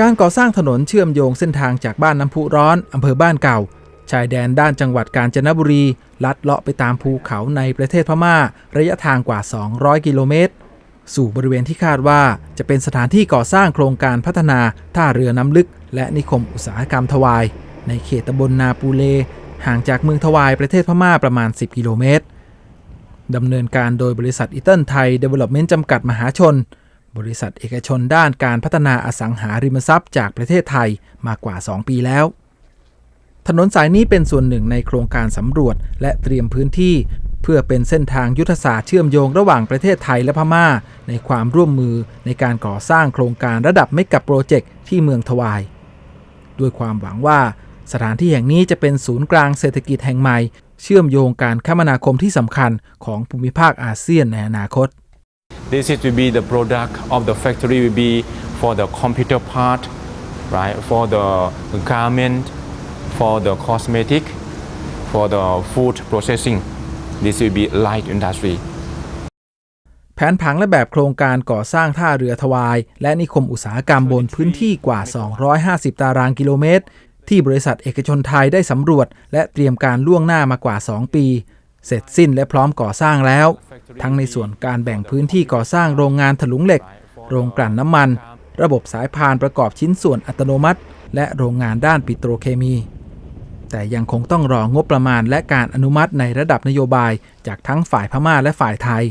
การก่อสร้างถนนเชื่อมโยงเส้นทางจากบ้านน้ำพุร้อนอำเภอบ้านเก่า ชายแดนด้านจังหวัดกาญจนบุรี ลัดเลาะไปตามภูเขาในประเทศพม่า ระยะทางกว่า 200 กิโลเมตร สู่บริเวณที่คาดว่าจะเป็นสถานที่ก่อสร้างโครงการพัฒนาท่าเรือน้ำลึก และนิคมอุตสาหกรรมทวาย ในเขตตำบลนาปูเล ห่างจากเมืองทวายประเทศพม่าประมาณ 10 กิโลเมตรดำเนินการโดยบริษัทอีเทิลไทยเดเวล็อปเมนต์จำกัดมหาชน บริษัทเอกชนด้านการพัฒนาอสังหาริมทรัพย์จากประเทศไทยมากว่า 2 ปีแล้ว ถนนสายนี้เป็นส่วนหนึ่งในโครงการสำรวจและเตรียมพื้นที่ เพื่อเป็นเส้นทางยุทธศาสตร์เชื่อมโยงระหว่างประเทศไทยและพม่า ในความร่วมมือในการก่อสร้างโครงการระดับเมกะโปรเจกต์ที่เมืองทวาย ด้วยความหวังว่าสถานที่แห่งนี้จะเป็นศูนย์กลางเศรษฐกิจแห่งใหม่ เชื่อมโยงการคมนาคมที่สำคัญของภูมิภาคอาเซียนในอนาคต This is to be the product of the factory will be for the computer part, right? For the garment, for the cosmetic, for the food processing. This will be light industry. แผนผังและแบบโครงการก่อสร้างท่าเรือทวาย และนิคมอุตสาหกรรมบนพื้นที่กว่า 250 ตารางกิโลเมตร ที่บริษัทเอกชนไทยได้สำรวจ และเตรียมการล่วงหน้ามากว่า 2 ปี เสร็จสิ้นและพร้อมก่อสร้างแล้ว ทั้งในส่วนการแบ่งพื้นที่ก่อสร้างโรงงานถลุงเหล็ก โรงกลั่นน้ำมัน ระบบสายพานประกอบชิ้นส่วนอัตโนมัติ และโรงงานด้านปิโตรเคมี แต่ยังคงต้องรองบประมาณและการอนุมัติในระดับนโยบายจากทั้งฝ่ายพม่าและฝ่ายไทย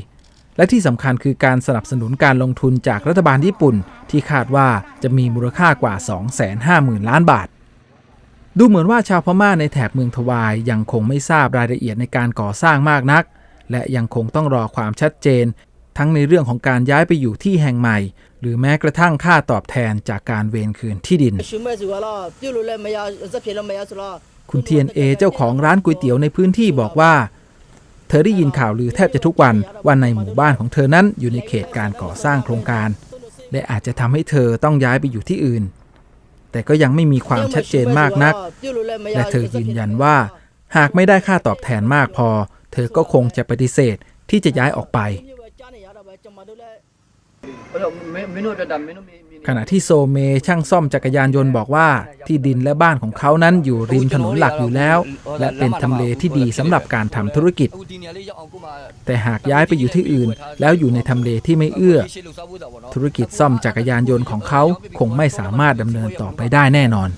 และที่สำคัญคือการสนับสนุนการลงทุนจากรัฐบาลญี่ปุ่น ที่คาดว่าจะมีมูลค่ากว่า 250,000 ล้านบาท ดูเหมือนว่าชาวพม่าในแถบเมืองทวายยังคงไม่ทราบรายละเอียดในการก่อสร้างมากนัก และยังคงต้องรอความชัดเจน ทั้งในเรื่องของการย้ายไปอยู่ที่แห่งใหม่ หรือแม้กระทั่งค่าตอบแทนจากการเวนคืนที่ดิน คุณเทียนเอเจ้าของร้านก๋วยเตี๋ยวในพื้นที่บอกว่า เธอได้ยินข่าวลือแทบจะทุกวันว่าในหมู่บ้านของเธอนั้นอยู่ในเขตการก่อสร้างโครงการ และอาจจะทำให้เธอต้องย้ายไปอยู่ที่อื่น แต่ก็ยังไม่มีความชัดเจนมากนัก และเธอยืนยันว่า หากไม่ได้ค่าตอบแทนมากพอ เธอก็คงจะปฏิเสธที่จะย้ายออกไป ขณะที่โซเมช่างซ่อมจักรยานยนต์บอกว่า ที่ดินและบ้านของเขานั้นอยู่ริมถนนหลักอยู่แล้ว และเป็นทำเลที่ดีสำหรับการทำธุรกิจ แต่หากย้ายไปอยู่ที่อื่น แล้วอยู่ในทำเลที่ไม่เอื้อ ธุรกิจซ่อมจักรยานยนต์ของเขาคงไม่สามารถดำเนินต่อไปได้แน่นอน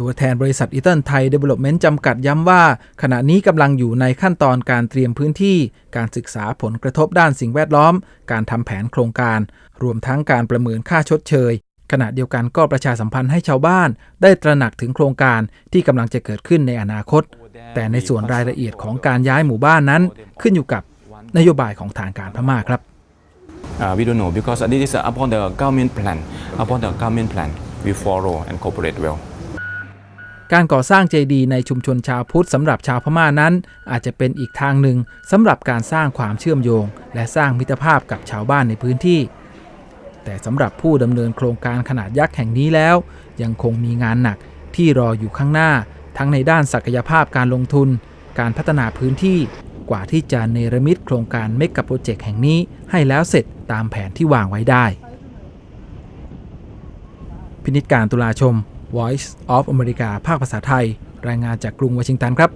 ตัวแทนบริษัทอีเทิร์นไทยเดเวล็อปเมนต์จำกัดย้ำว่า ขณะนี้กำลังอยู่ในขั้นตอนการเตรียมพื้นที่ การศึกษาผลกระทบด้านสิ่งแวดล้อม การทำแผนโครงการ รวมทั้งการประเมินค่าชดเชย ขณะเดียวกันก็ประชาสัมพันธ์ให้ชาวบ้าน ได้ตระหนักถึงโครงการที่กำลังจะเกิดขึ้นในอนาคต แต่ในส่วนรายละเอียดของการย้ายหมู่บ้านนั้น ขึ้นอยู่กับนโยบายของทางการพม่าครับ Uh, we don't know because this is upon the government plan. Upon the government plan, we follow and cooperate well. การก่อสร้างเจดีย์ในชุมชนชาวพุทธสำหรับชาวพม่านั้น อาจจะเป็นอีกทางหนึ่งสำหรับการสร้างความเชื่อมโยง และสร้างมิตรภาพกับชาวบ้านในพื้นที่ แต่สำหรับผู้ดำเนินโครงการขนาดยักษ์แห่งนี้แล้ว ยังคงมีงานหนักที่รออยู่ข้างหน้า ทั้งในด้านศักยภาพการลงทุน การพัฒนาพื้นที่ กว่าที่จะเนรมิตโครงการเมกะโปรเจกต์แห่งนี้ให้แล้วเสร็จตามแผนที่วางไว้ได้ พินิจการตุลาชม Voice of America ภาคภาษาไทย รายงานจากกรุงวอชิงตันครับ